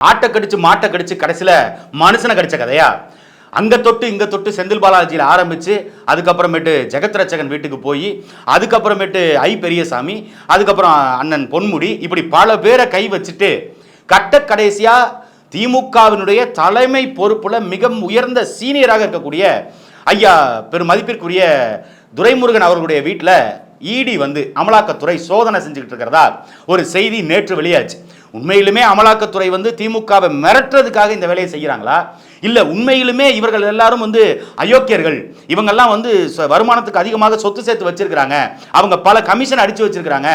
ஆட்டை கடிச்சு மாட்டை கடிச்சு கடைசியில் மனுஷனை கடிச்ச கதையா? அங்கே தொட்டு இங்கே தொட்டு செந்தில் பாலாஜியில் ஆரம்பித்து அதுக்கப்புறமேட்டு ஜெகத் வீட்டுக்கு போய் அதுக்கப்புறமேட்டு ஐ பெரியசாமி அதுக்கப்புறம் அண்ணன் பொன்முடி இப்படி பல பேரை கை வச்சுட்டு கட்ட கடைசியாக திமுகவினுடைய தலைமை பொறுப்பில் மிக உயர்ந்த சீனியராக இருக்கக்கூடிய ஐயா பெருமதிப்பிற்குரிய துரைமுருகன் அவர்களுடைய வீட்டில் இடி வந்து அமலாக்கத்துறை சோதனை செஞ்சுக்கிட்டு இருக்கிறதா? ஒரு செய்தி நேற்று வெளியாச்சு. உண்மையிலுமே அமலாக்கத்துறை வந்து திமுகவை மிரட்டுறதுக்காக இந்த வேலையை செய்கிறாங்களா? இல்லை உண்மையிலுமே இவர்கள் எல்லாரும் வந்து அயோக்கியர்கள். இவங்கெல்லாம் வந்து வருமானத்துக்கு அதிகமாக சொத்து சேர்த்து வச்சிருக்கிறாங்க. அவங்க பல கமிஷன் அடித்து வச்சிருக்கிறாங்க.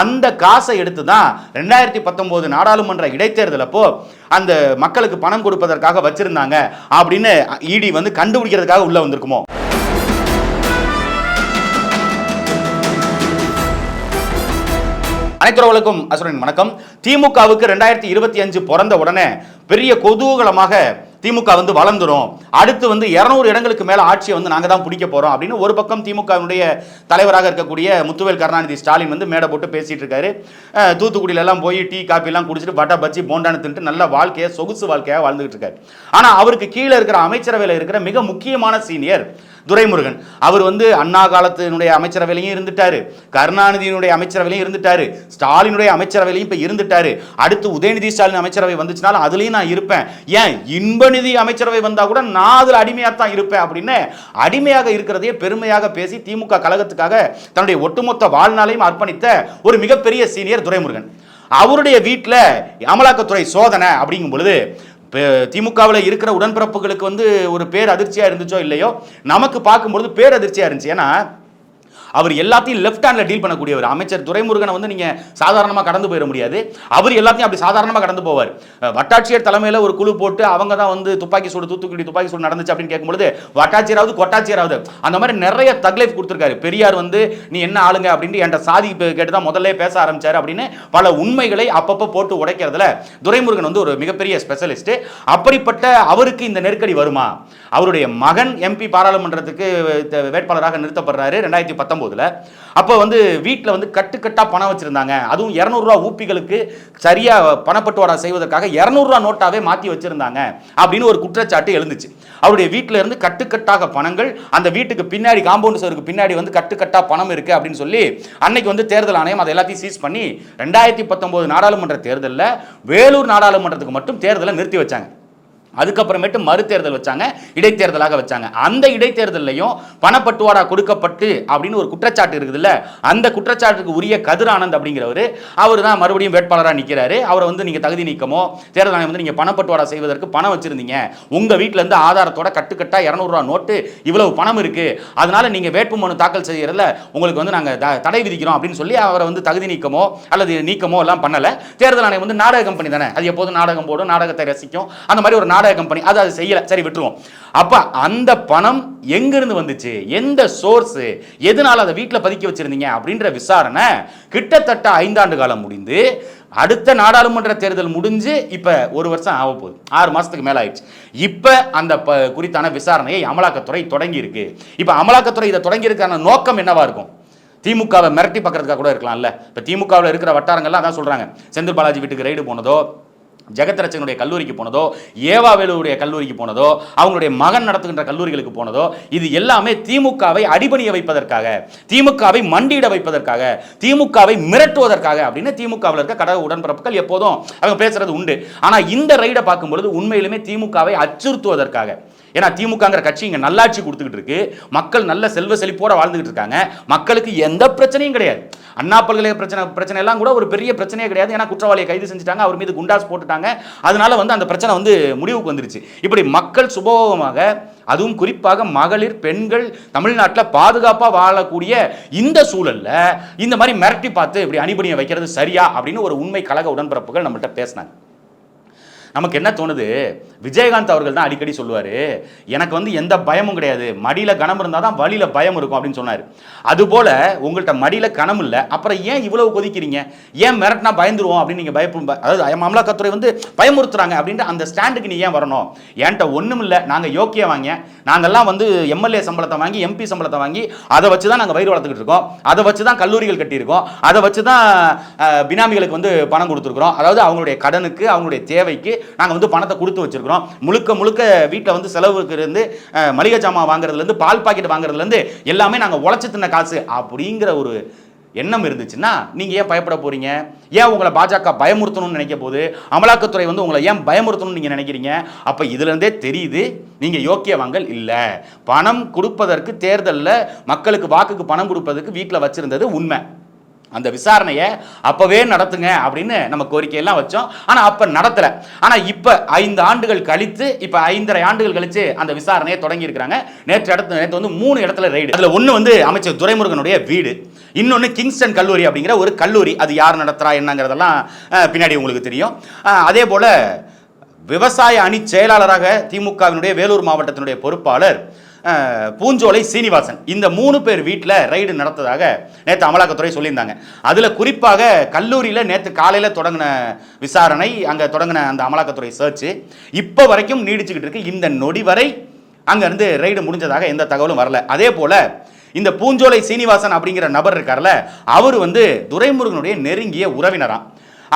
அந்த காசை எடுத்து தான் ரெண்டாயிரத்தி பத்தொம்போது நாடாளுமன்ற இடைத்தேர்தல் அப்போ அந்த மக்களுக்கு பணம் கொடுப்பதற்காக வச்சிருந்தாங்க. அப்படின்னு இடி வந்து கண்டுபிடிக்கிறதுக்காக உள்ளே வந்திருக்குமோ? அனைத்துறவுகளுக்கும் அசுரன் வணக்கம். திமுகவுக்கு ரெண்டாயிரத்தி இருபத்தி அஞ்சு பிறந்த உடனே பெரிய கொதூகலமாக திமுக வந்து வளர்ந்துரும். அடுத்து வந்து இரநூறு இடங்களுக்கு மேலே ஆட்சியை வந்து நாங்கள் தான் பிடிக்க போகிறோம் அப்படின்னு ஒரு பக்கம் திமுகவினுடைய தலைவராக இருக்கக்கூடிய முத்துவேல் கருணாநிதி ஸ்டாலின் வந்து மேடை போட்டு பேசிட்டு இருக்காரு. தூத்துக்குடியிலலாம் போய் டீ காஃபிலாம் குடிச்சிட்டு பட்டா பச்சி போண்டான்னு தின்ட்டு நல்ல வாழ்க்கையை சொகுசு வாழ்க்கையாக வாழ்ந்துகிட்டு இருக்காரு. ஆனால் அவருக்கு கீழே இருக்கிற அமைச்சரவையில் இருக்கிற மிக முக்கியமான சீனியர் துரைமுருகன். அவர் வந்து அண்ணா காலத்தினுடைய அமைச்சரவையிலையும் இருந்துட்டாரு. கருணாநிதியினுடைய அமைச்சரவையிலையும் இருந்துட்டாரு. ஸ்டாலினுடைய அமைச்சரவையிலையும் இப்போ இருந்துட்டாரு. அடுத்து உதயநிதி ஸ்டாலின் அமைச்சரவை வந்துச்சுனாலும் அதுலேயும் நான் இருப்பேன். ஏன்? இன்ப நிதி அமைச்சரவை வந்தால் கூட நான் அதில் அடிமையாக தான் இருப்பேன் அப்படின்னு அடிமையாக இருக்கிறதையே பெருமையாக பேசி திமுக கழகத்துக்காக தன்னுடைய ஒட்டுமொத்த வாழ்நாளையும் அர்ப்பணித்த ஒரு மிகப்பெரிய சீனியர் துரைமுருகன். அவருடைய வீட்டில் அமலாக்கத்துறை சோதனை அப்படிங்கும் பொழுது திமுகவில் இருக்கிற உடன்பிறப்புகளுக்கு வந்து ஒரு பேர் அதிர்ச்சியாக இருந்துச்சோ இல்லையோ நமக்கு பார்க்கும்பொழுது பேர் அதிர்ச்சியாக இருந்துச்சு. ஏன்னா அவர் எல்லாத்தையும் லெஃப்ட் ஹேண்டில் டீல் பண்ணக்கூடியவர். அமைச்சர் துரைமுருகனை வந்து நீங்கள் சாதாரணமாக கடந்து போயிட முடியாது. அவர் எல்லாத்தையும் அப்படி சாதாரணமாக கடந்து போவார். வட்டாட்சியர் தலைமையில் ஒரு குழு போட்டு அவங்க தான் வந்து துப்பாக்கி சூடு தூத்துக்குடி துப்பாக்கி சூடு நடந்துச்சு அப்படின்னு கேட்கும்பொழுது வட்டாட்சியராவது கொட்டாட்சியராவது. அந்த மாதிரி நிறைய தக்லைஃப் கொடுத்துருக்காரு. பெரியார் வந்து நீ என்ன ஆளுங்க? அப்படின்ட்டு என்கிட்ட சாதி கேட்டு தான் முதல்ல பேச ஆரம்பிச்சார் அப்படின்னு பல உண்மைகளை அப்பப்போ போட்டு உடைக்கிறதுல துரைமுருகன் வந்து ஒரு மிகப்பெரிய ஸ்பெஷலிஸ்ட் அப்படிப்பட்ட அவருக்கு இந்த நெருக்கடி வருமா? அவருடைய மகன் எம்பி பாராளுமன்றத்துக்கு வேட்பாளராக நிறுத்தப்படுறாரு. ரெண்டாயிரத்தி பத்தொம்போதில் அப்போ வந்து வீட்டில் வந்து கட்டுக்கட்டாக பணம் வச்சுருந்தாங்க. அதுவும் இரநூறுவா ஊப்பிகளுக்கு சரியாக பணப்பட்டுவாடா செய்வதற்காக இரநூறுவா நோட்டாவே மாற்றி வச்சுருந்தாங்க அப்படின்னு ஒரு குற்றச்சாட்டு எழுந்துச்சு. அவருடைய வீட்டில் இருந்து கட்டுக்கட்டாக பணங்கள் அந்த வீட்டுக்கு பின்னாடி காம்பவுண்ட் சவருக்கு பின்னாடி வந்து கட்டுக்கட்டாக பணம் இருக்கு அப்படின்னு சொல்லி அன்னைக்கு வந்து தேர்தல் ஆணையம் அதை எல்லாத்தையும் சீஸ் பண்ணி ரெண்டாயிரத்தி பத்தொம்போது நாடாளுமன்ற தேர்தலில் வேலூர் நாடாளுமன்றத்துக்கு மட்டும் தேர்தலை நிறுத்தி வச்சாங்க. அதுக்கப்புறமேட்டு மறுதேர்தல் வச்சாங்க இடைத்தேர்தலாக வச்சாங்க. அந்த இடைத்தேர்தலையும் பணப்பட்டுவாடா கொடுக்கப்பட்டு அப்படின்னு ஒரு குற்றச்சாட்டு இருக்குதுல்ல அந்த குற்றச்சாட்டுக்கு உரிய கதிர் ஆனந்த் அப்படிங்கிறவர் அவர் தான் மறுபடியும் வேட்பாளராக நிற்கிறாரு அவரை வந்து நீங்கள் தகுதி நீக்கமோ தேர்தல் ஆணையம் வந்து நீங்கள் பணப்பட்டுவாடா செய்வதற்கு பணம் வச்சிருந்தீங்க. உங்கள் வீட்டில் இருந்து ஆதாரத்தோட கட்டுக்கட்டா இரநூறுவா நோட்டு இவ்வளவு பணம் இருக்குது அதனால் நீங்கள் வேட்புமனு தாக்கல் செய்கிறதில் உங்களுக்கு வந்து நாங்கள் தடை விதிக்கிறோம் அப்படின்னு சொல்லி அவரை வந்து தகுதி நீக்கமோ அல்லது நீக்கமோ எல்லாம் பண்ணலை. தேர்தல் ஆணையம் வந்து நாடக கம்பெனி தானே அது எப்போதும் நாடகம் போடும் நாடகத்தை ரசிக்கும். அந்த மாதிரி ஒரு நாடக கம்பெனி அது அது செய்யலை. சரி விட்டுருவோம். அப்போ அந்த பணம் எங்கிருந்து வந்துச்சு? எந்த சோர்ஸு எதனால் அதை வீட்டில் பதுக்கி வச்சிருந்தீங்க? அப்படின்ற விசாரணை கிட்டத்தட்ட ஐந்தாண்டு காலம் முடிந்து அடுத்த நாடாளுமன்ற தேர்தல் முடிஞ்சு இப்போ ஒரு வருஷம் ஆக போகுது. ஆறு மாதத்துக்கு மேலே ஆயிடுச்சு. இப்போ அந்த ப- குறித்தான விசாரணையை அமலாக்கத்துறை தொடங்கி இருக்கு அமலாக்கத்துறை இதை தொடங்கியிருக்கான நோக்கம் என்னவா இருக்கும்? திமுகவை மிரட்டி பார்க்கறதுக்காக கூட இருக்கலாம்ல. இப்போ திமுகவில் இருக்கிற வட்டாரங்கள்லாம் அதான் சொல்கிறாங்க செந்தில் பாலாஜி வீட்டுக்கு ரைடு போனதோ ஜெகத்ரட்சனுடைய கல்லூரிக்கு போனதோ ஏவா வேலுவுடைய கல்லூரிக்கு போனதோ அவங்களுடைய மகன் நடத்துகின்ற கல்லூரிகளுக்கு போனதோ இது எல்லாமே திமுகவை அடிபணிய வைப்பதற்காக திமுகவை மண்டியிட வைப்பதற்காக திமுகவை மிரட்டுவதற்காக அப்படின்னு திமுகவில் இருக்க கடக உடன்பிறப்புகள் எப்போதும் அவங்க பேசுறது உண்டு. ஆனால் இந்த ரைடை பார்க்கும்பொழுது உண்மையிலுமே திமுகவை அச்சுறுத்துவதற்காக ஏன்னா திமுகங்கிற கட்சி இங்கே நல்லாட்சி கொடுத்துக்கிட்டு இருக்கு. மக்கள் நல்ல செல்வ செழிப்போட வாழ்ந்துகிட்டு இருக்காங்க. மக்களுக்கு எந்த பிரச்சனையும் கிடையாது. அண்ணா பல்கலை பிரச்சனை பிரச்சனை எல்லாம் கூட ஒரு பெரிய பிரச்சனையே கிடையாது. ஏன்னா குற்றவாளியை கைது செஞ்சுட்டாங்க. அவர் மீது குண்டாஸ் போட்டுட்டாங்க. அதனால வந்து அந்த பிரச்சனை வந்து முடிவுக்கு வந்துருச்சு. இப்படி மக்கள் சுபோகமாக அதுவும் குறிப்பாக மகளிர் பெண்கள் தமிழ்நாட்டில் பாதுகாப்பாக வாழக்கூடிய இந்த சூழல்ல இந்த மாதிரி மிரட்டி பார்த்து இப்படி அணிபணியை வைக்கிறது சரியா அப்படின்னு ஒரு உண்மை கழக உடன்பிறப்புகள் நம்மள்கிட்ட பேசினாங்க. நமக்கு என்ன தோணுது? விஜயகாந்த் அவர்கள் தான் அடிக்கடி சொல்லுவார் எனக்கு வந்து எந்த பயமும் கிடையாது. மடியில் கணம் இருந்தால் தான் வழியில் பயம் இருக்கும் அப்படின்னு சொன்னார். அதுபோல் உங்கள்கிட்ட மடியில் கணம் இல்லை. அப்புறம் ஏன் இவ்வளவு கொதிக்கிறீங்க? ஏன் மிரட்டினா பயந்துருவோம் அப்படின்னு நீங்கள் பயப்படும் அதாவது அமலாக்கத்துறை வந்து பயமுறுத்துறாங்க அப்படின்ட்டு அந்த ஸ்டாண்டுக்கு நீ ஏன் வரணும்? என்கிட்ட ஒன்றும் இல்லை. நாங்கள் யோக்கிய வாங்க. நாங்கள்லாம் வந்து எம்எல்ஏ சம்பளத்தை வாங்கி எம்பி சம்பளத்தை வாங்கி அதை வச்சு தான் நாங்கள் வயிறு வளர்த்துக்கிட்டு இருக்கோம். அதை வச்சு தான் கல்லூரிகள் கட்டியிருக்கோம். அதை வச்சு தான் பினாமிகளுக்கு வந்து பணம் கொடுத்துருக்குறோம். அதாவது அவங்களுடைய கடனுக்கு அவங்களுடைய தேவைக்கு நாங்கள் வந்து பணத்தை கொடுத்து வச்சிருக்கிறோம். முழுக்க முழுக்க வீட்டில் வந்து செலவுக்கு இருந்து மளிகை ஜாமான் வாங்குறதுலேருந்து பால் பாக்கெட் வாங்குறதுலேருந்து எல்லாமே நாங்கள் உழைச்சி தின்ன காசு அப்படிங்கிற ஒரு எண்ணம் இருந்துச்சுன்னா நீங்கள் ஏன் பயப்பட போறீங்க? ஏன் உங்களை பாஜக பயமுறுத்தணும்னு நினைக்க போது அமலாக்கத்துறை வந்து உங்களை ஏன் பயமுறுத்தணும்னு நீங்கள் நினைக்கிறீங்க? அப்போ இதுலேருந்தே தெரியுது நீங்கள் யோக்கியவாங்கள் இல்லை. பணம் கொடுப்பதற்கு தேர்தலில் மக்களுக்கு வாக்குக்கு பணம் கொடுப்பதற்கு வீட்டில் வச்சுருந்தது உண்மை. அந்த விசாரணையை அப்பவே நடத்துங்க அப்படின்னு நம்ம கோரிக்கையெல்லாம் வச்சோம். ஆனால் அப்போ நடத்தலை. ஆனால் இப்போ ஐந்து ஆண்டுகள் கழித்து இப்போ ஐந்தரை ஆண்டுகள் கழித்து அந்த விசாரணையை தொடங்கி இருக்கிறாங்க நேற்று இடத்துல நேற்று வந்து மூணு இடத்துல ரைடு அதில் ஒன்று வந்து அமைச்சர் துரைமுருகனுடைய வீடு. இன்னொன்று கிங்ஸ்டன் கல்லூரி அப்படிங்கிற ஒரு கல்லூரி. அது யார் நடத்துகிறா என்னங்கிறதெல்லாம் பின்னாடி உங்களுக்கு தெரியும். அதே போல் விவசாய அணி செயலாளராக திமுகவினுடைய வேலூர் மாவட்டத்தினுடைய பொறுப்பாளர் பூஞ்சோலை சீனிவாசன். இந்த மூணு பேர் வீட்டில் ரைடு நடத்ததாக நேற்று அமலாக்கத்துறை சொல்லியிருந்தாங்க. அதில் குறிப்பாக கல்லூரியில் நேற்று காலையில் தொடங்கின விசாரணை அங்கே தொடங்கின அந்த அமலாக்கத்துறை சர்ச்சு இப்போ வரைக்கும் நீடிச்சுக்கிட்டு இருக்கு. இந்த நொடி வரை அங்கேருந்து ரைடு முடிஞ்சதாக எந்த தகவலும் வரல. அதே போல் இந்த பூஞ்சோலை சீனிவாசன் அப்படிங்கிற நபர் இருக்கார்ல அவர் வந்து துரைமுருகனுடைய நெருங்கிய உறவினரான்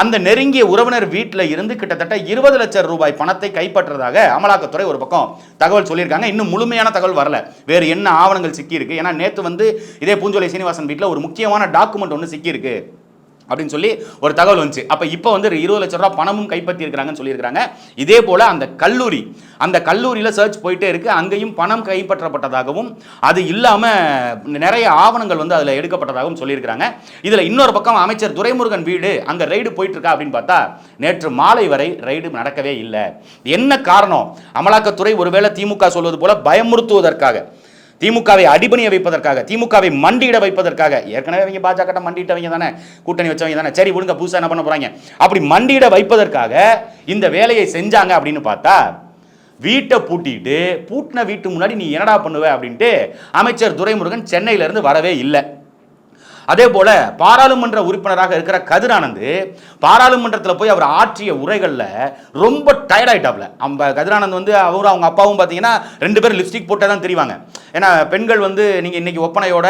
அந்த நெருங்கிய உறவினர் வீட்டில் இருந்து கிட்டத்தட்ட இருபது லட்சம் ரூபாய் பணத்தை கைப்பற்றதாக அமலாக்கத்துறை ஒரு பக்கம் தகவல் சொல்லியிருக்காங்க. இன்னும் முழுமையான தகவல் வரல. வேறு என்ன ஆவணங்கள் சிக்கியிருக்கு? ஏன்னா நேற்று வந்து இதே பூஞ்சோலை சீனிவாசன் வீட்டில் ஒரு முக்கியமான டாக்குமெண்ட் ஒன்று சிக்கியிருக்கு. அப்படின்னு சொல்லி ஒரு தகவல் வந்துச்சு. அப்போ இப்போ வந்து இருபது லட்ச ரூபா பணமும் கைப்பற்றி இருக்கிறாங்கன்னு இதே போல் அந்த கல்லூரி அந்த கல்லூரியில் சர்ச் போயிட்டே இருக்குது அங்கேயும் பணம் கைப்பற்றப்பட்டதாகவும் அது இல்லாமல் நிறைய ஆவணங்கள் வந்து அதில் எடுக்கப்பட்டதாகவும் சொல்லியிருக்கிறாங்க. இதில் இன்னொரு பக்கம் அமைச்சர் துரைமுருகன் வீடு அங்கே ரைடு போயிட்டுருக்கா அப்படின்னு பார்த்தா நேற்று மாலை வரை ரைடு நடக்கவே இல்லை. என்ன காரணம்? அமலாக்கத்துறை ஒருவேளை திமுக சொல்வது போல பயமுறுத்துவதற்காக. திமுகவை அடிபணிய வைப்பதற்காக திமுகவை மண்டியிட வைப்பதற்காக ஏற்கனவே அவங்க பாஜக மண்டிட்டவங்க தானே கூட்டணி வச்சவங்க தானே சரி விடுங்க புதுசாக என்ன பண்ண போறாங்க? அப்படி மண்டியிட வைப்பதற்காக இந்த வேலையை செஞ்சாங்க அப்படின்னு பார்த்தா வீட்டை பூட்டிட்டு பூட்டின வீட்டு முன்னாடி நீ என்னடா பண்ணுவ அப்படின்ட்டு அமைச்சர் துரைமுருகன் சென்னையிலேருந்து வரவே இல்லை. அதே போல பாராளுமன்ற உறுப்பினராக இருக்கிற கதிரானந்து பாராளுமன்றத்தில் போய் அவர் ஆற்றிய உரைகளில் ரொம்ப டயர்ட் ஆயிட்டாப்ல. நம்ம கதிரானந்த் வந்து அவரும் அவங்க அப்பாவும் பார்த்தீங்கன்னா ரெண்டு பேரும் லிப்ஸ்டிக் போட்டால் தான் தெரிவாங்க. ஏன்னா பெண்கள் வந்து நீங்கள் இன்னைக்கு ஒப்பனையோட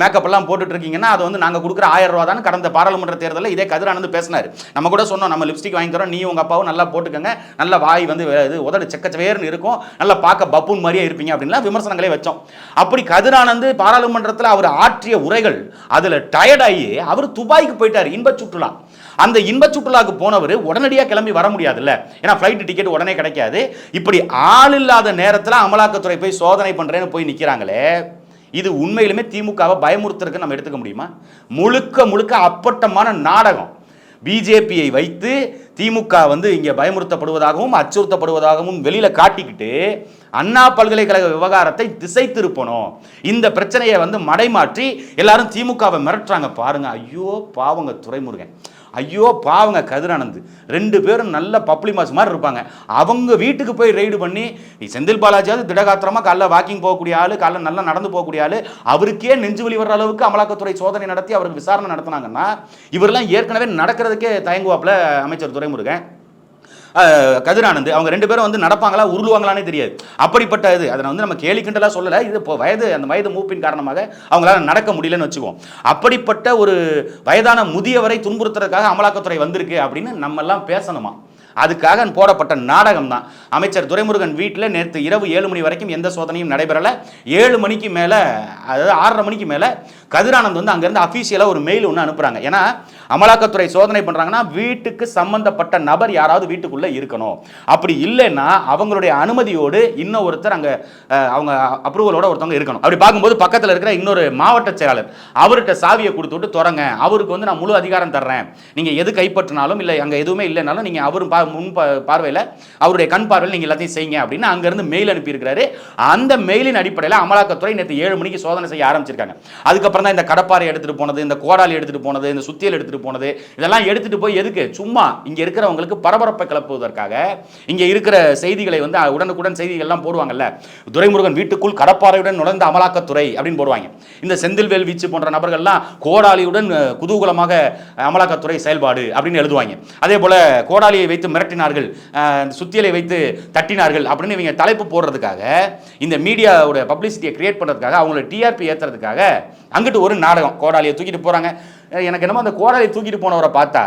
மேக்கப் எல்லாம் போட்டுட்டு இருக்கீங்கன்னா அது வந்து நாங்கள் கொடுக்குற ஆயிரம் ரூபா தான் கடந்த பாராளுமன்ற தேர்தலில் இதே கதிரானந்து பேசினார். நம்ம கூட சொன்னோம் நம்ம லிப்ஸ்டிக் வாங்கி தரோம் நீ உங்கள் அப்பாவும் நல்லா போட்டுக்கோங்க நல்ல வாய் வந்து இது உதடு செக்கச்சவேர்னு இருக்கும் நல்லா பார்க்க பப்புன் மாதிரியே இருப்பீங்க அப்படின்லாம் விமர்சனங்களே வச்சோம். அப்படி கதிரானந்து பாராளுமன்றத்தில் அவர் ஆற்றிய உரைகள் அதில் டயர்டாகி அவர் துபாய்க்கு போயிட்டார் இன்ப சுற்றுலா. அந்த இன்ப சுற்றுலாவுக்கு போனவர் உடனடியாக கிளம்பி வர முடியாதுல்ல. ஏன்னா ஃப்ளைட்டு டிக்கெட் உடனே கிடைக்காது. இப்படி ஆள் இல்லாத நேரத்தில் அமலாக்கத்துறை போய் சோதனை பண்ணுறேன்னு போய் நிற்கிறாங்களே இது உண்மையிலுமே திமுகவை பயமுறுத்துறதுக்கு நம்ம எடுத்துக்க முடியுமா? முழுக்க முழுக்க அப்பட்டமான நாடகம். பிஜேபியை வைத்து திமுக வந்து இங்கே பயமுறுத்தப்படுவதாகவும் அச்சுறுத்தப்படுவதாகவும் வெளியில் காட்டிக்கிட்டு அண்ணா பல்கலைக்கழக விவகாரத்தை திசை திருப்பணும் இந்த பிரச்சனையை வந்து மடைமாற்றி எல்லாரும் திமுகவை மிரட்டுறாங்க பாருங்க. ஐயோ பாவங்க துரைமுருகன். ஐயோ பாவங்க கதிரானந்த். ரெண்டு பேரும் நல்ல பப்ளி மாஸ் மாதிரி இருப்பாங்க. அவங்க வீட்டுக்கு போய் ரெய்டு பண்ணி செந்தில் பாலாஜியாவது திடகாத்திரமாக காலைல வாக்கிங் போகக்கூடிய ஆள் காலைல நல்லா நடந்து போகக்கூடிய ஆள். அவருக்கே நெஞ்சு வழி வர்ற அளவுக்கு அமலாக்கத்துறை சோதனை நடத்தி அவருக்கு விசாரணை நடத்தினாங்கன்னா இவரெல்லாம் ஏற்கனவே நடக்கிறதுக்கே தயங்குவாப்பில் அமைச்சர் துரைமுருகன். கதிரானந்த் அவங்க ரெண்டு பேரும் வந்து நடப்பாங்களா உருளுவாங்களானே தெரியாது. அப்படிப்பட்ட இது அதை வந்து நம்ம கேலிக்கண்டலாக சொல்லலை. இது இப்போ வயது அந்த வயது மூப்பின் காரணமாக அவங்களால நடக்க முடியலன்னு வச்சுக்குவோம். அப்படிப்பட்ட ஒரு வயதான முதியவரை துன்புறுத்துறதுக்காக அமலாக்கத்துறை வந்திருக்கு அப்படின்னு நம்ம எல்லாம் பேசணுமா? அதுக்காக போடப்பட்ட நாடகம் தான் அமைச்சர் துரைமுருகன் வீட்டில் நேற்று இரவு ஏழு மணி வரைக்கும் எந்த சோதனையும் நடைபெறலை. ஏழு மணிக்கு மேலே அதாவது ஆறரை மணிக்கு மேலே கதிரானந்த் வந்து அங்கேருந்து அஃபீஷியலாக ஒரு மெயில் ஒன்று அனுப்புகிறாங்க ஏன்னா அமலாக்கத்துறை சோதனை பண்ணுறாங்கன்னா வீட்டுக்கு சம்பந்தப்பட்ட நபர் யாராவது வீட்டுக்குள்ளே இருக்கணும். அப்படி இல்லைன்னா அவங்களுடைய அனுமதியோடு இன்னும் ஒருத்தர் அங்கே அவங்க அப்ரூவலோட ஒருத்தவங்க இருக்கணும். அப்படி பார்க்கும்போது பக்கத்தில் இருக்கிற இன்னொரு மாவட்ட செயலாளர் அவர்கிட்ட சாவியை கொடுத்து விட்டு தொடங்க அவருக்கு வந்து நான் முழு அதிகாரம் தர்றேன். நீங்கள் எது கைப்பற்றினாலும் இல்லை அங்கே எதுவுமே இல்லைனாலும் நீங்கள் அவரும் பா முன் பார்வையில் அவருடைய கண் பார்வையில் நீங்கள் எல்லாத்தையும் செய்யுங்க அப்படின்னு அங்கேருந்து மெயில் அனுப்பியிருக்கிறாரு. அந்த மெயிலின் அடிப்படையில் அமலாக்கத்துறை நேற்று ஏழு மணிக்கு சோதனை செய்ய ஆரம்பிச்சிருக்காங்க. அதுக்கப்புறம் தான் இந்த கடப்பாரை எடுத்துகிட்டு போனது இந்த கோடாலி எடுத்துகிட்டு போனது இந்த சுத்தியல் எடுத்துகிட்டு போனது இதெல்லாம் எடுத்துகிட்டு போய் எதுக்கு? சும்மா இங்கே இருக்கிறவங்களுக்கு பரபரப்பை கிளப்புவதற்காக இங்கே இருக்கிற செய்திகளை வந்து உடனுக்குடன் செய்திகள்லாம் போடுவாங்கல்ல துரைமுருகன் வீட்டுக்குள் கடப்பாறையுடன் நுழைந்த அமலாக்கத்துறை அப்படின்னு போடுவாங்க. இந்த செந்தில்வேல் வீச்சு போன்ற நபர்கள்லாம் கோடாலியுடன் குதூகலமாக அமலாக்கத்துறை செயல்பாடு அப்படின்னு எழுதுவாங்க. அதே போல கோடாலியை வைத்து மிரட்டினார்கள் இந்த சுத்தியலை வைத்து தட்டினார்கள் அப்படின்னு இவங்க தலைப்பு போடுறதுக்காக இந்த மீடியாவோட பப்ளிசிட்டியை கிரியேட் பண்ணுறதுக்காக அவங்களோட டிஆர்பி ஏற்றுறதுக்காக அங்கிட்டு ஒரு நாடகம் கோடாலியை தூக்கிட்டு போகிறாங்க எனக்கு என்னமோ அந்த கோடாலியை தூக்கிட்டு போனவரை பார்த்தா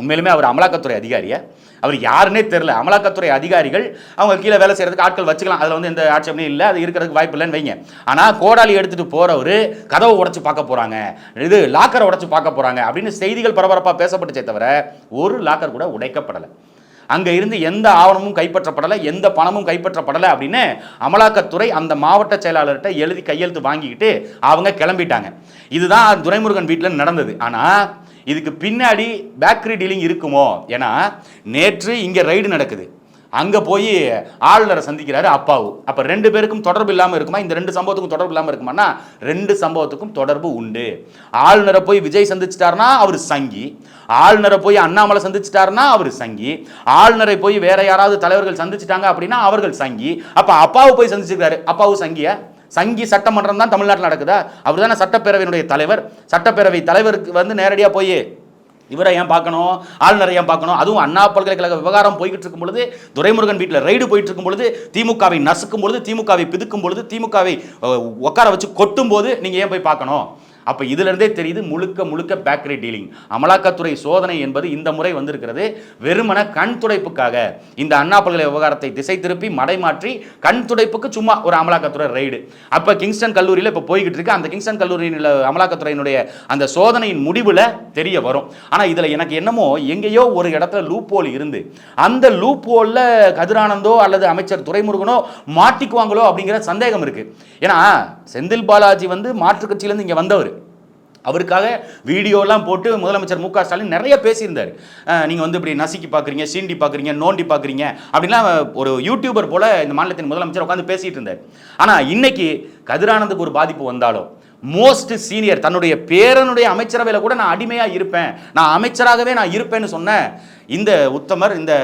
உண்மையிலுமே அவர் அமலாக்கத்துறை அதிகாரியா. அவர் யாருன்னே தெரில அமலாக்கத்துறை அதிகாரிகள் அவங்க கீழே வேலை செய்கிறதுக்கு ஆட்கள் வச்சுக்கலாம். அதில் வந்து எந்த ஆட்சேபனையும் இல்லை. அது இருக்கிறதுக்கு வாய்ப்பு இல்லைன்னு வைங்க. ஆனால் கோடாலி எடுத்துகிட்டு போகிறவர் கதவை உடச்சி பார்க்க போகிறாங்க இது லாக்கரை உடச்சி பார்க்க போகிறாங்க அப்படின்னு செய்திகள் பரபரப்பாக பேசப்பட்டுச்சே தவிர ஒரு லாக்கர் கூட உடைக்கப்படலை. அங்கே இருந்து எந்த ஆவணமும் கைப்பற்றப்படலை எந்த பணமும் கைப்பற்றப்படலை அப்படின்னு அமலாக்கத்துறை அந்த மாவட்ட செயலாளர்கிட்ட எழுதி கையெழுத்து வாங்கிக்கிட்டு அவங்க கிளம்பிட்டாங்க. இதுதான் துரைமுருகன் வீட்டில் நடந்தது. ஆனால் இதுக்கு பின்னாடி பேக்கரி டீலிங் இருக்குமோ? ஏன்னா நேற்று இங்கே ரைடு நடக்குது. அங்கே போய் ஆளுநரை சந்திக்கிறாரு அப்பாவு. அப்போ ரெண்டு பேருக்கும் தொடர்பு இல்லாமல் இருக்குமா? இந்த ரெண்டு சம்பவத்துக்கும் தொடர்பு இல்லாமல் இருக்குமானா ரெண்டு சம்பவத்துக்கும் தொடர்பு உண்டு. ஆளுநரை போய் விஜய் சந்திச்சிட்டாருன்னா அவர் சங்கி. ஆளுநரை போய் அண்ணாமலை சந்திச்சிட்டாருன்னா அவர் சங்கி. ஆளுநரை போய் வேற யாராவது தலைவர்கள் சந்திச்சிட்டாங்க அப்படின்னா அவர்கள் சங்கி. அப்போ அப்பாவு போய் சந்திச்சிருக்காரு. அப்பாவு சங்கியா? சங்கி சட்டமன்றம் தான் தமிழ்நாட்டில் நடக்குதா? அவர் தானே சட்டப்பேரவையினுடைய தலைவர். சட்டப்பேரவை தலைவருக்கு வந்து நேரடியாக போய் இவரை ஏன் பார்க்கணும்? ஆளுநரை ஏன் பார்க்கணும்? அதுவும் அண்ணா பல்கலைக்கழக விவகாரம் போய்கிட்டு இருக்கும் பொழுது துரைமுருகன் வீட்டில் ரைடு போயிட்டு இருக்கும் பொழுது திமுகவை நசுக்கும் பொழுது திமுகவை பிதுக்கும் பொழுது திமுகவை உட்கார வச்சு கொட்டும் போது நீங்கள் ஏன் போய் பார்க்கணும்? அப்போ இதிலிருந்தே தெரியுது முழுக்க முழுக்க பேக்கரி டீலிங். அமலாக்கத்துறை சோதனை என்பது இந்த முறை வந்திருக்கிறது. வெறுமன கண் துடைப்புக்காக இந்த அண்ணா பல்கலை விவகாரத்தை திசை திருப்பி மடைமாற்றி கண் துடைப்புக்கு சும்மா ஒரு அமலாக்கத்துறை ரைடு அப்போ கிங்ஸ்டன் கல்லூரியில் இப்போ போய்கிட்டு இருக்கு. அந்த கிங்ஸ்டன் கல்லூரியில் அமலாக்கத்துறையினுடைய அந்த சோதனையின் முடிவில் தெரிய வரும். ஆனால் இதில் எனக்கு என்னமோ எங்கேயோ ஒரு இடத்துல லூப் ஹோல் இருந்து அந்த லூப் ஹோலில் கதிரானந்தோ அல்லது அமைச்சர் துரைமுருகனோ மாட்டிக்குவாங்களோ அப்படிங்கிற சந்தேகம் இருக்கு. ஏன்னா செந்தில் பாலாஜி வந்து மாற்றுக் கட்சியிலேருந்து இங்கே வந்தவர். அவருக்காக வீடியோலாம் போட்டு முதலமைச்சர் மு க ஸ்டாலின் நிறைய பேசியிருந்தார். நீங்கள் வந்து இப்படி நசுக்கி பார்க்குறீங்க சீண்டி பார்க்குறீங்க நோண்டி பார்க்குறீங்க அப்படின்லாம் ஒரு யூடியூபர் போல் இந்த மாநிலத்தின் முதலமைச்சர் உட்காந்து பேசிகிட்டு இருந்தார். ஆனால் இன்னைக்கு கதிரானந்துக்கு ஒரு பாதிப்பு வந்தாலும் மோஸ்ட் சீனியர் தன்னுடைய பேரனுடைய அமைச்சரவையில் கூட நான் அடிமையாக இருப்பேன். நான் அமைச்சராகவே நான் இருப்பேன்னு சொன்ன இந்த உத்தமர் இந்த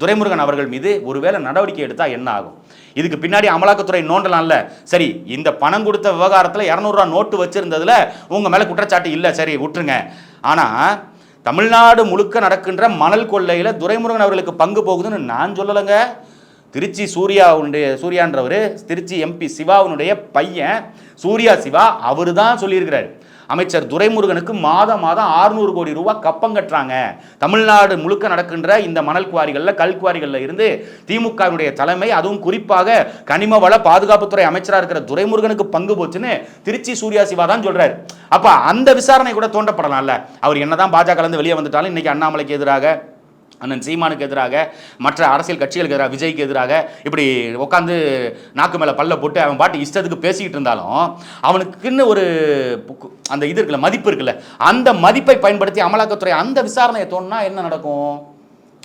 துரைமுருகன் அவர்கள் மீது ஒருவேளை நடவடிக்கை எடுத்தால் என்ன ஆகும்? இதுக்கு பின்னாடி அமலாக்கத்துறை நோண்டலாம்ல. சரி இந்த பணம் கொடுத்த விவகாரத்தில் இரநூறுவா நோட்டு வச்சிருந்ததுல உங்கள் மேலே குற்றச்சாட்டு இல்லை. சரி விட்டுருங்க. ஆனால் தமிழ்நாடு முழுக்க நடக்கின்ற மணல் கொள்ளையில் துரைமுருகன் அவர்களுக்கு பங்கு போகுதுன்னு நான் சொல்லலைங்க. திருச்சி சூர்யாவுடைய சூர்யான்றவர் திருச்சி எம்பி சிவாவுனுடைய பையன் சூர்யா சிவா அவர் தான் சொல்லியிருக்கிறார். அமைச்சர் துரைமுருகனுக்கு மாதம் மாதம் 600 கோடி ரூபாய் கப்பம் கட்டுறாங்க. தமிழ்நாடு முழுக்க நடக்கின்ற இந்த மணல் குவாரிகளில் கல் குவாரிகளில் இருந்து திமுகவினுடைய தலைமை அதுவும் குறிப்பாக கனிம வள பாதுகாப்புத்துறை அமைச்சராக இருக்கிற துரைமுருகனுக்கு பங்கு போச்சுன்னு திருச்சி சூர்யா சிவா தான் சொல்றாரு. அப்ப அந்த விசாரணை கூட தோண்டப்படலாம்ல. அவர் என்னதான் பாஜக இருந்து வெளியே வந்துட்டாலும் இன்னைக்கு அண்ணாமலைக்கு எதிராக அண்ணன் சீமானுக்கு எதிராக மற்ற அரசியல் கட்சிகளுக்கு எதிராக விஜய்க்கு எதிராக இப்படி உட்காந்து நாக்கு மேலே பல்ல போட்டு அவன் பாட்டு இஷ்டத்துக்கு பேசிக்கிட்டு இருந்தாலும் அவனுக்குன்னு ஒரு அந்த இது இருக்குல்ல மதிப்பு இருக்குல்ல அந்த மதிப்பை பயன்படுத்தி அமலாக்கத்துறை அந்த விசாரணையை தோணுனா என்ன நடக்கும்?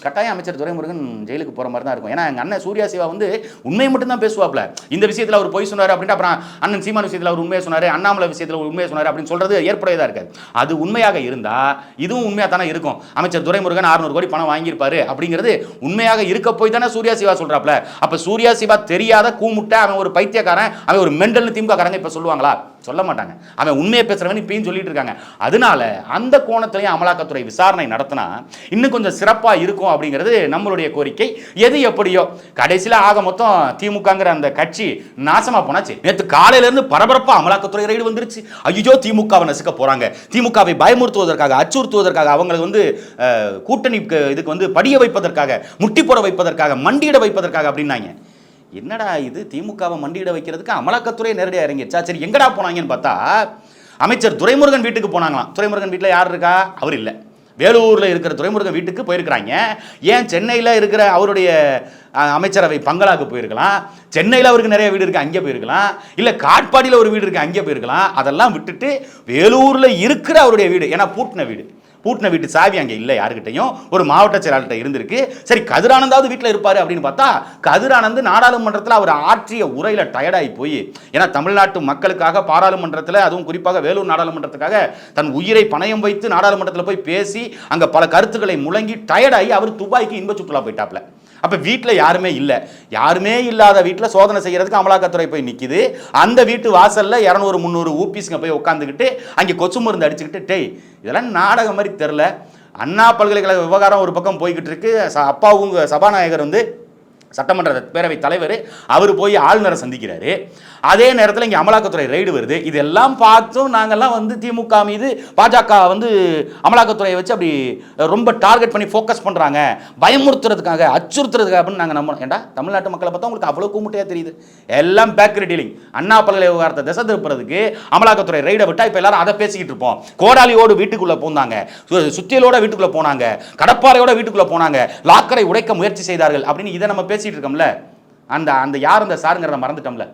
கட்டாயம் அமைச்சர் துரைமுருகன் ஜெயிலுக்கு போகிற மாதிரி தான் இருக்கும். ஏன்னா எங்கள் அண்ணன் சூர்யா சிவா வந்து உண்மையை மட்டும் தான் பேசுவாப்ல. இந்த விஷயத்தில் அவர் பொய் சொன்னார் அப்படின்ட்டு அப்புறம் அண்ணன் சீமான் விஷயத்தில் அவர் உண்மையை சொன்னார் அண்ணாமலை விஷயத்தில் உண்மையை சொன்னார் அப்படின்னு சொல்கிறது ஏற்புடையதாக இருக்காது. அது உண்மையாக இருந்தால் இதுவும் உண்மையாக தானே இருக்கும். அமைச்சர் துரைமுருகன் 600 கோடி பணம் வாங்கியிருப்பாரு அப்படிங்கிறது உண்மையாக இருக்க போய் தானே சூர்யா சிவா சொல்கிறாப்ல அப்போ சூர்யா சிவா தெரியாத கூமுட்டை அவன் ஒரு பைத்தியக்காரன் அவன் ஒரு மெண்டல்னு திமுக காரங்க இப்போ சொல்லுவாங்களா? சொல்ல மாட்டாங்க. அவன் உண்மையை பேசுறவன் இப்பயும் சொல்லிட்டு இருக்காங்க. அதனால அந்த கோணத்திலையும் அமலாக்கத்துறை விசாரணை நடத்தினா இன்னும் கொஞ்சம் சிறப்பாக இருக்கும் அப்படிங்கிறது நம்மளுடைய கோரிக்கை. எது எப்படியோ கடைசியில் ஆக மொத்தம் திமுகங்கிற அந்த கட்சி நாசமாக போனாச்சு. நேற்று காலையிலேருந்து பரபரப்பாக பரபரப்பா அமலாக்கத்துறை ரைடு வந்துருச்சு. ஐயோ திமுகவை நசுக்க போகிறாங்க திமுகவை பயமுறுத்துவதற்காக அச்சுறுத்துவதற்காக அவங்களுக்கு வந்து கூட்டணி இதுக்கு வந்து படிய வைப்பதற்காக முட்டி போட வைப்பதற்காக மண்டியிட வைப்பதற்காக அப்படின்னாங்க. என்னடா இது? திமுகவை மண்டியிட வைக்கிறதுக்கு அமலாக்கத்துறை நேரடியாக இறங்கிடுச்சா? சரி எங்கடா போனாங்கன்னு பார்த்தா அமைச்சர் துரைமுருகன் வீட்டுக்கு போனாங்களாம். துரைமுருகன் வீட்டில் யார் இருக்கா? அவர் இல்லை. வேலூரில் இருக்கிற துறைமுருகன் வீட்டுக்கு போயிருக்கிறாங்க. ஏன் சென்னையில் இருக்கிற அவருடைய அமைச்சரவை பங்களாக்கு போயிருக்கலாம்? சென்னையில் அவருக்கு நிறைய வீடு இருக்குது அங்கே போயிருக்கலாம். இல்லை காட்பாடியில் ஒரு வீடு இருக்குது அங்கே போயிருக்கலாம். அதெல்லாம் விட்டுட்டு வேலூரில் இருக்கிற அவருடைய வீடு ஏன்னா பூட்டின வீடு. பூட்டின வீட்டு சாவி அங்கே இல்லை யாருக்கிட்டையும் ஒரு மாவட்ட செயலாளர்கிட்ட இருந்திருக்கு. சரி கதிரானந்தாவது வீட்டில் இருப்பார் அப்படின்னு பார்த்தா கதிரானந்த் நாடாளுமன்றத்தில் அவர் ஆற்றிய உரையில் டயர்டாகி போய் ஏன்னா தமிழ்நாட்டு மக்களுக்காக பாராளுமன்றத்தில் அதுவும் குறிப்பாக வேலூர் நாடாளுமன்றத்துக்காக தன் உயிரை பணயம் வைத்து நாடாளுமன்றத்தில் போய் பேசி அங்கே பல கருத்துக்களை முழங்கி டயர்டாகி அவர் துபாய்க்கு இன்ப சுற்றுலா போயிட்டாப்ல. அப்போ வீட்டில் யாருமே இல்லை. யாருமே இல்லாத வீட்டில் சோதனை செய்கிறதுக்கு அமலாக்கத்துறை போய் நிற்கிது அந்த வீட்டு வாசலில் இரநூறு முந்நூறு ஊபிஸுங்க போய் உட்காந்துக்கிட்டு அங்கே கொசு மருந்து அடிச்சுக்கிட்டு டேய் இதெல்லாம் நாடகம் மாதிரி தெரில. அண்ணா பல்கலைக்கழக விவகாரம் ஒரு பக்கம் போய்கிட்டு இருக்கு. ச- அப்பாவும் சபாநாயகர் வந்து சட்டமன்ற பேரவை தலைவர் அவர் போய் ஆளுநரை சந்திக்கிறாரு. அதே நேரத்தில் இங்கே அமலாக்கத்துறை ரைடு வருது. இதெல்லாம் பார்த்தும் நாங்கள்லாம் வந்து திமுக மீது பாஜக வந்து அமலாக்கத்துறையை வச்சு அப்படி ரொம்ப டார்கெட் பண்ணி ஃபோக்கஸ் பண்ணுறாங்க பயமுறுத்துறதுக்காக அச்சுறுத்துறதுக்காக அப்படின்னு நாங்கள் நம்பணும் ஏண்டா? தமிழ்நாட்டு மக்களை பார்த்தா உங்களுக்கு அவ்வளோ கூமுட்டையாக தெரியுது. எல்லாம் பேக்கரி டீலிங் அண்ணா பல்கலை விவகாரத்தை திசை திருப்புறதுக்கு அமலாக்கத்துறை ரைடை விட்டால் இப்போ எல்லாரும் அதை பேசிக்கிட்டு இருப்போம். கோடாலியோடு வீட்டுக்குள்ளே போந்தாங்க. சு- சுத்தியலோட வீட்டுக்குள்ளே போனாங்க. கடப்பாறையோட வீட்டுக்குள்ளே போனாங்க. லாக்கரை உடைக்க முயற்சி செய்தார்கள் அப்படின்னு இதை நம்ம பேசிட்டு இருக்கோம்ல. அந்த அந்த யார் அந்த சாருங்கிறத மறந்துட்டோம்ல.